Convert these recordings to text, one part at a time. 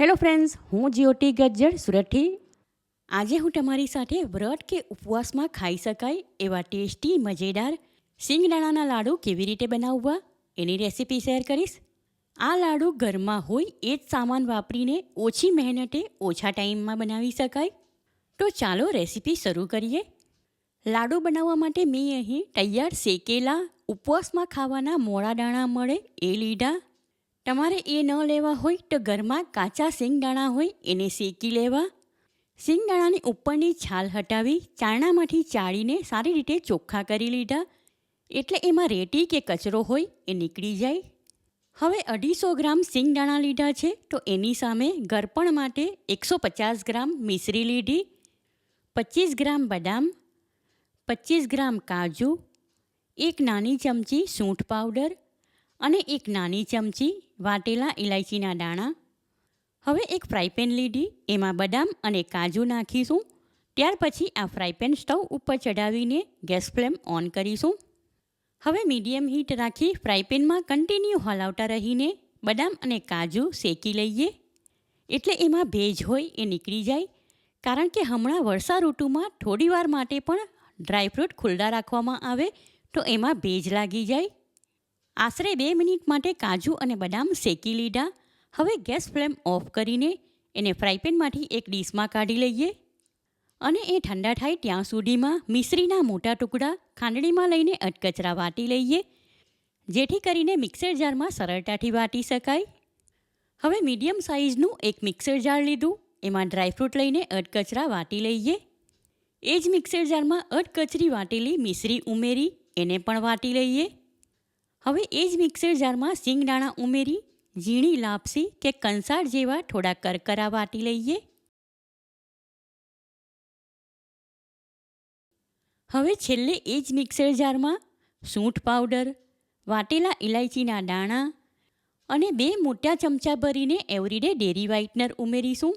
Hello friends હું જ્યોતિ ગજ્જર, સુરતથી. આજે હું તમારી સાથે વ્રત કે ઉપવાસમાં ખાઈ શકાય એવા ટેસ્ટી, મજેદાર સિંગદાણાના લાડુ કેવી રીતે બનાવવા એની રેસીપી શેર કરીશ. આ લાડુ ઘરમાં હોય એ જ સામાન વાપરીને ઓછી મહેનતે ઓછા ટાઈમમાં બનાવી શકાય. તો ચાલો રેસીપી શરૂ કરીએ. લાડુ બનાવવા માટે મેં અહીં તૈયાર શેકેલા ઉપવાસમાં ખાવાના મોળા દાણા મળે એ લીધા. તમારે એ ન લેવા હોય તો ઘરમાં કાચા સિંગદાણા હોય એને શેકી લેવા. સિંગદાણાની ઉપરની છાલ હટાવી ચારણામાંથી ચાળીને સારી રીતે ચોખ્ખા કરી લીધા. એટલે એમાં રેતી કે કચરો હોય એ નીકળી જાય. હવે અઢીસો ગ્રામ સિંગદાણા લીધા છે તો એની સામે ગરપણ માટે એકસો પચાસ ગ્રામ મિશ્રી લીધી. પચીસ ગ્રામ બદામ, પચીસ ગ્રામ કાજુ, એક નાની ચમચી સૂંઠ પાવડર અને એક નાની ચમચી વાટેલા ઇલાયચીના દાણા. હવે એક ફ્રાયપેન લીધી, એમાં બદામ અને કાજુ નાખીશું. ત્યાર પછી આ ફ્રાયપેન સ્ટવ ઉપર ચડાવીને ગેસ ફ્લેમ ઓન કરીશું. હવે મીડિયમ હીટ રાખી ફ્રાયપેનમાં કન્ટિન્યુ હલાવતા રહીને બદામ અને કાજુ શેકી લઈએ. એટલે એમાં ભેજ હોય એ નીકળી જાય, કારણ કે હમણાં વર્ષા ઋતુમાં થોડીવાર માટે પણ ડ્રાયફ્રૂટ ખુલ્લા રાખવામાં આવે તો એમાં ભેજ લાગી જાય. આશરે બે મિનિટ માટે કાજુ અને બદામ શેકી લીધા. હવે ગેસ ફ્લેમ ઓફ કરીને એને ફ્રાયપેનમાંથી એક ડીશમાં કાઢી લઈએ. અને એ ઠંડા થાય ત્યાં સુધીમાં મિશ્રીના મોટા ટુકડા ખાંડણીમાં લઈને અટકચરા વાટી લઈએ, જેથી કરીને મિક્સર જારમાં સરળતાથી વાટી શકાય. હવે મીડિયમ સાઇઝનું એક મિક્સર જાર લીધું, એમાં ડ્રાયફ્રૂટ લઈને અટકચરા વાટી લઈએ. એ જ મિક્સર જારમાં અટકચરી વાટેલી મિશ્રી ઉમેરી એને પણ વાટી લઈએ. હવે એ જ મિક્સર જારમાં સિંગદાણા ઉમેરી, ઝીણી લાપસી કે કંસાર જેવા થોડા કરકરા વાટી લઈએ. હવે છેલ્લે એ જ મિક્સર જારમાં સૂંઠ પાવડર વાટેલા ઇલાયચીના દાણા અને બે મોટા ચમચા ભરીને એવરીડે ડેરી વ્હાઇટનર ઉમેરીશું.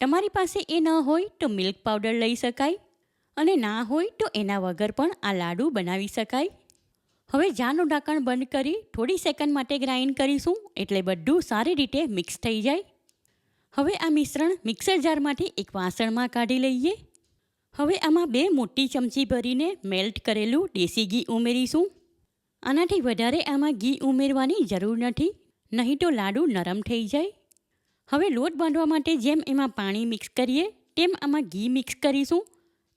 તમારી પાસે એ ન હોય તો મિલ્ક પાવડર લઈ શકાય અને ના હોય તો એના વગર પણ આ લાડુ બનાવી શકાય. હવે જારનું ઢાંકણ બંધ કરી થોડી સેકન્ડ માટે ગ્રાઇન્ડ કરીશું એટલે બધું સારી રીતે મિક્સ થઈ જાય. હવે આ મિશ્રણ મિક્સર જારમાંથી એક વાસણમાં કાઢી લઈએ. હવે આમાં બે મોટી ચમચી ભરીને મેલ્ટ કરેલું દેશી ઘી ઉમેરીશું. આનાથી વધારે આમાં ઘી ઉમેરવાની જરૂર નથી, નહીં તો લાડુ નરમ થઈ જાય. હવે લોટ બાંધવા માટે જેમ એમાં પાણી મિક્સ કરીએ, તેમ આમાં ઘી મિક્સ કરીશું.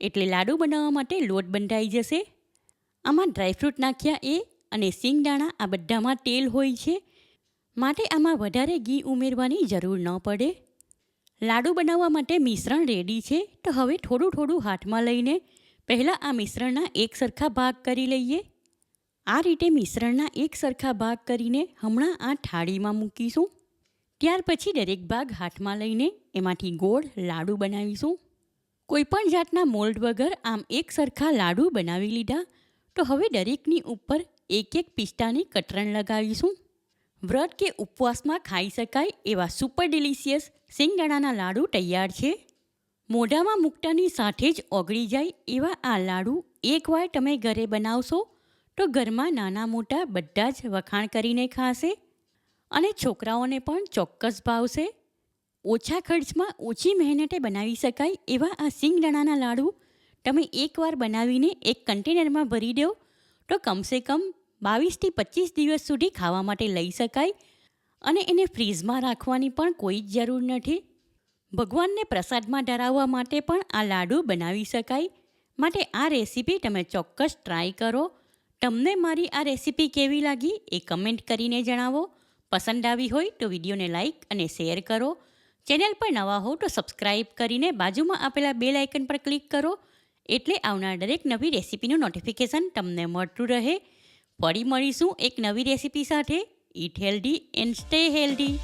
એટલે લાડુ બનાવવા માટે લોટ બંધાઈ જશે. આમાં ડ્રાયફ્રૂટ નાખ્યા એ અને સિંગદાણા આ બધામાં તેલ હોય છે. માટે આમાં વધારે ઘી ઉમેરવાની જરૂર ન પડે. લાડુ બનાવવા માટે મિશ્રણ રેડી છે. તો હવે થોડું થોડું હાથમાં લઈને પહેલાં આ મિશ્રણના એક સરખા ભાગ કરી લઈએ. આ રીતે મિશ્રણના એક સરખા ભાગ કરીને હમણાં આ થાળીમાં મૂકીશું. ત્યાર પછી દરેક ભાગ હાથમાં લઈને એમાંથી ગોળ લાડુ બનાવીશું. કોઈપણ જાતના મોલ્ડ વગર આમ એક સરખા લાડુ બનાવી લીધા તો હવે દરેકની ઉપર એક એક પિસ્તાની કતરણ લગાવીશું. વ્રત કે ઉપવાસમાં ખાઈ શકાય એવા સુપર ડિલિશિયસ સિંગદાણાના લાડુ તૈયાર છે. મોઢામાં મૂકતાની સાથે જ ઓગળી જાય એવા આ લાડુ એકવાર તમે ઘરે બનાવશો તો ઘરમાં નાના મોટા બધા જ વખાણ કરીને ખાશે અને છોકરાઓને પણ ચોક્કસ ભાવશે. ઓછા ખર્ચમાં ઓછી મહેનતે બનાવી શકાય એવા આ સિંગદાણાના લાડુ તમે એકવાર બનાવીને એક કન્ટેનરમાં ભરી દો તો કમસે કમ બાવીસથી પચીસ દિવસ સુધી ખાવા માટે લઈ શકાય અને એને ફ્રીઝમાં રાખવાની પણ કોઈ જ જરૂર નથી. ભગવાનને પ્રસાદમાં ધરાવવા માટે પણ આ લાડુ બનાવી શકાય. માટે આ રેસીપી તમે ચોક્કસ ટ્રાય કરો. તમને મારી આ રેસીપી કેવી લાગી એ કમેન્ટ કરીને જણાવો. પસંદ આવી હોય તો વિડીયોને લાઇક અને શેર કરો. ચેનલ પર નવા હો તો સબસ્ક્રાઈબ કરીને બાજુમાં આપેલા બેલ આઇકન પર ક્લિક કરો. એટલે આવનાર દરેક નવી રેસીપીનું નોટિફિકેશન તમને મળતું રહે. ફરી મળીશું એક નવી રેસીપી સાથે. Eat healthy and stay healthy